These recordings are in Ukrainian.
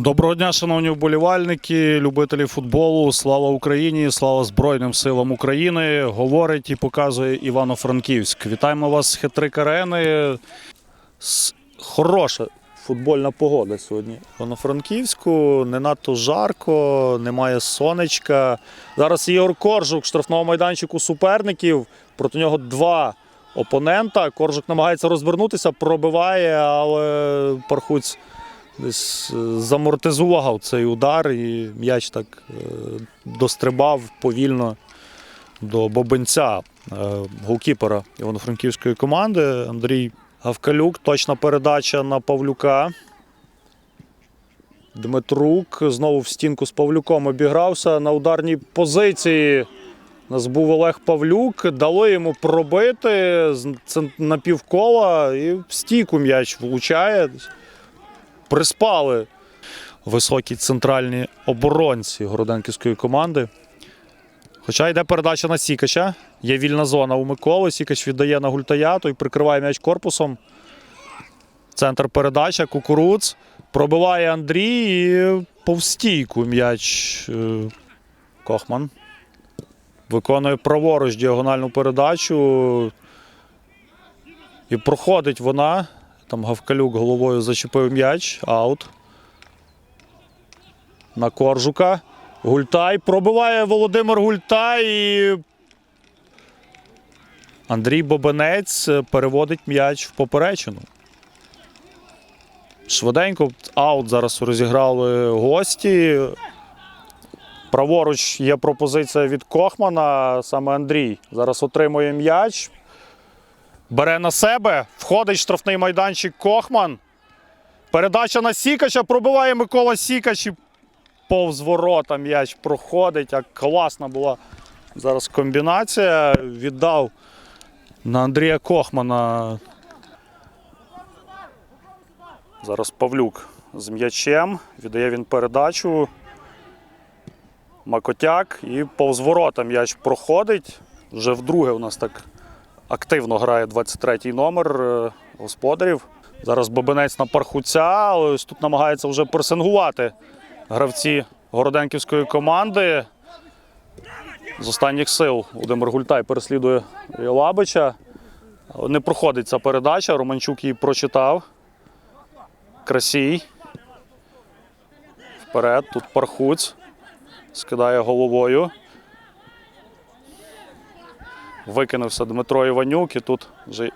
Доброго дня, шановні вболівальники, любителі футболу. Слава Україні! Слава Збройним силам України! Говорить і показує Івано-Франківськ. Вітаємо вас з хитрик арени. Хороша футбольна погода сьогодні. Івано-Франківську не надто жарко, немає сонечка. Зараз Ігор Коржук, штрафного майданчику суперників. Проти нього два опонента. Коржук намагається розвернутися, пробиває, але Пархуць десь е, замортизував цей удар, і м'яч так е, дострибав повільно до бобенця е, голкіпера Івано-Франківської команди. Андрій Гавкалюк, точна передача на Павлюка. Дмитрук знову в стінку з Павлюком обігрався на ударній позиції. Нас був Олег Павлюк, дали йому пробити на півкола і в стійку м'яч влучає приспали високі центральні оборонці Городенківської команди. Хоча йде передача на Сікача. Є вільна зона у Миколи. Сікач віддає на Гультая, той прикриває м'яч корпусом. Центр передача, кукуруц. Пробиває Андрій і повстійку м'яч е, Кохман. Виконує праворуч діагональну передачу. І проходить вона. Там Гавкалюк головою зачепив м'яч. Аут. На Коржука. Гультай. Пробиває Володимир Гультай. І Андрій Бобенець переводить м'яч в поперечину. Швиденько аут зараз розіграли гості. Праворуч є пропозиція від Кохмана. Саме Андрій зараз отримує м'яч. Бере на себе, входить штрафний майданчик Кохман. Передача на Сікача, пробиває Микола Сікач і повз ворота м'яч проходить. Як класна була зараз комбінація. Віддав на Андрія Кохмана. Зараз Павлюк з м'ячем. Віддає він передачу. Макотяк і повз ворота м'яч проходить. Вже вдруге у нас так активно грає 23-й номер е, господарів. Зараз Бобинець на пархуця, ось тут намагається вже пресингувати гравці Городенківської команди. З останніх сил Володимир Гультай переслідує Лабича. Не проходить ця передача. Романчук її прочитав. Красій. Вперед. Тут пархуць. Скидає головою. Викинувся Дмитро Іванюк і тут вже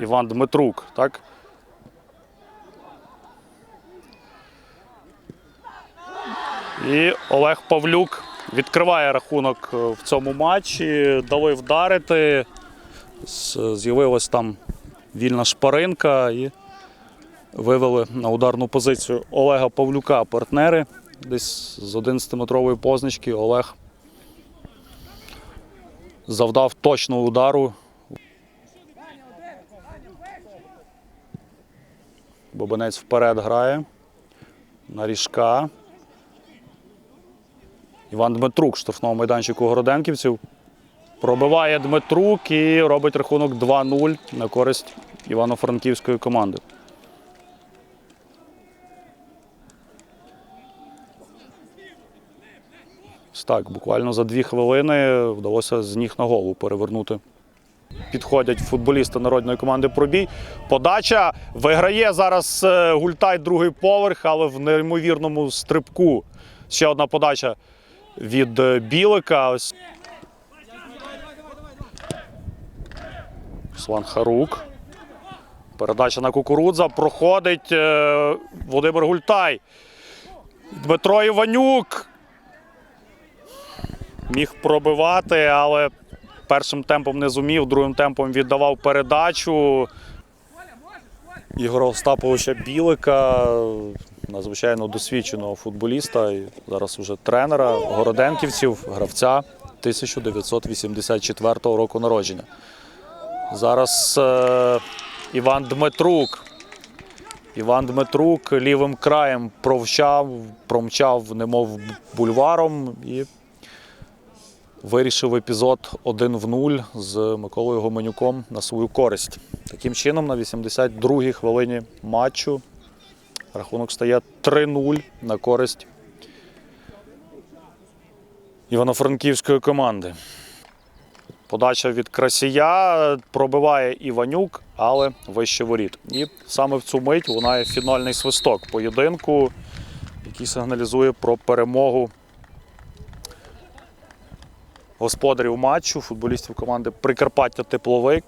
Іван Дмитрук. Так? І Олег Павлюк відкриває рахунок е, в цьому матчі. Дали вдарити. З'явилась там вільна шпаринка і вивели на ударну позицію Олега Павлюка партнери. Десь з 11-метрової позначки Олег завдав точного удару. Бобанець вперед грає. На ріжка. Іван Дмитрук, штрафного майданчику Городенківців. Пробиває Дмитрук і робить рахунок 2-0 на користь Івано-Франківської команди. Ось Так, буквально за дві хвилини вдалося з ніг на голову перевернути. Підходять футболісти народної команди пробій. Подача виграє зараз е, Гультай другий поверх, але в неймовірному стрибку. Ще одна подача від е, Білика. Ось. Руслан Харук. Передача на кукурудза. Проходить е, Володимир Гультай. Дмитро Іванюк. Міг пробивати, але першим темпом не зумів, другим темпом віддавав передачу. Ігора Остаповича Білика, надзвичайно досвідченого футболіста і зараз уже тренера Городенківців, гравця 1984 року народження. Зараз е, Іван Дмитрук. Іван Дмитрук лівим краєм провчав, промчав, немов бульваром і вирішив епізод 1 в 0 з Миколою Гоменюком на свою користь. Таким чином, на 82-й хвилині матчу Рахунок стає 3-0 на користь івано-франківської команди. Подача від красія пробиває Іванюк, але вище воріт. І саме в цю мить лунає фінальний свисток поєдинку, який сигналізує про перемогу господарів матчу, футболістів команди Прикарпаття Тепловик